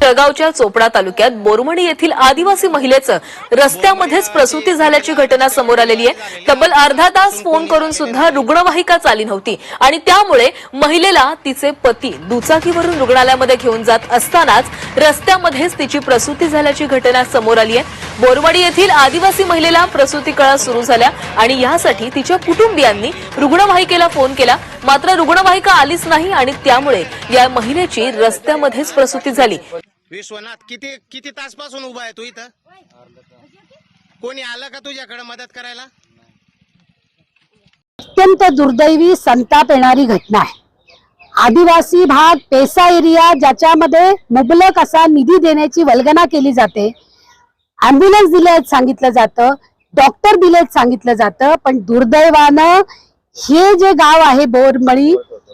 जळगावच्या चोपडा तालुक्यात बोरमणी येथील आदिवासी महिलेचं रस्त्यामध्येच प्रसूती झाल्याची घटना समोर आलेली आहे. तब्बल अर्धा तास फोन करून सुद्धा रुग्णवाहिका चाली नव्हती आणि त्यामुळे महिलेला तिचे पती दुचाकीवरून रुग्णालयामध्ये घेऊन जात असतानाच रस्त्यामध्येच तिची प्रसूती झाल्याची घटना समोर आली आहे. बोरवाडी येथील आदिवासी महिलेला प्रसूती कळा सुरू झाल्या आणि यासाठी तिच्या कुटुंबियांनी रुग्णवाहिकेला फोन केला. मात्र रुग्णवाहिका आलीच नाही आणि त्यामुळे या महिलेची रस्त्यामध्येच प्रसूती झाली. विश्वनाथ किती किती तासपासून उभा आहे तू इथं? कोणी आलं का तुझ्याकडे मदत करायला? अत्यंत दुर्दैवी संताप येणारी घटना आहे. आदिवासी भाग पेसा एरिया ज्याच्यामध्ये मुबलक असा निधी देण्याची वल्गना केली जाते अँब्युलन्स दिले सांगितलं जातं. डॉक्टर दिलेत सांगितलं जातं. पण दुर्दैवानं हे जे गाव आहे बोरमळी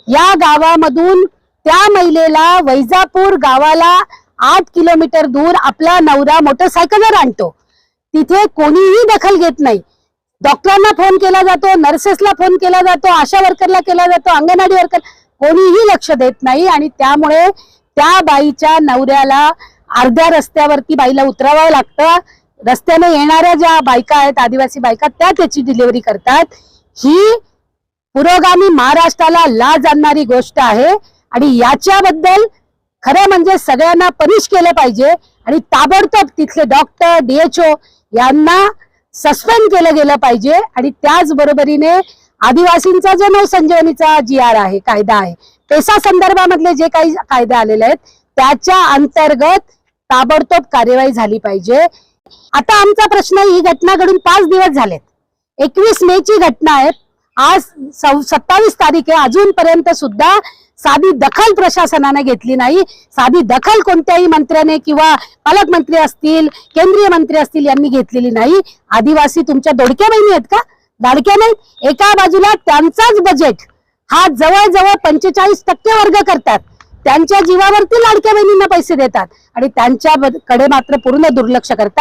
या गावामधून त्या महिलेला वैजापूर गावाला आठ किलोमीटर दूर आपला नवरा मोटरसायकलवर आणतो. तिथे कोणीही दखल घेत नाही. डॉक्टरांना फोन केला जातो नर्सेसला फोन केला जातो आशा वर्करला केला जातो अंगणवाडी वर्कर कोणीही लक्ष देत नाही. आणि त्यामुळे त्या बाईच्या नवऱ्याला अर्ध्या रस्त्यावरती बाईला उतरावं लागतं. रस्त्याने येणाऱ्या ज्या बायका आहेत आदिवासी बायका त्या त्याची डिलिव्हरी करतात. ही पुरोगामी महाराष्ट्राला लाज आणणारी गोष्ट आहे आणि याच्याबद्दल खरं म्हणजे सगळ्यांना पनिश केलं पाहिजे आणि ताबडतोब तिथले डॉक्टर डीएचओ यांना सस्पेंड केलं गेलं पाहिजे आणि त्याच बरोबरीने आदिवासींचा जो नवसंजीवनीचा जी आर आहे कायदा आहे पेसा संदर्भामधले जे काही कायदे आलेले आहेत त्याच्या अंतर्गत ताबडतोब कार्यवाही झाली पाहिजे. आता आमचा प्रश्न ही घटना घडून पाच दिवस झालेत. एकवीस मे ची घटना आहे आज सत्तावीस तारीख आहे. अजूनपर्यंत सुद्धा साधी दखल प्रशासनाने घेतली नाही. साधी दखल कोणत्याही मंत्र्याने किंवा पालकमंत्री असतील केंद्रीय मंत्री असतील यांनी घेतलेली नाही. आदिवासी तुमच्या दोडक्या बहिणी आहेत का? दाडक्या नाही एका बाजूला त्यांचाच बजेट हा जवळजवळ पंचेचाळीस टक्के वर्ग करतात. त्यांच्या जीवावरती लाडक्या बहिणींना पैसे देतात आणि त्यांच्याकडे मात्र पूर्ण दुर्लक्ष करतात.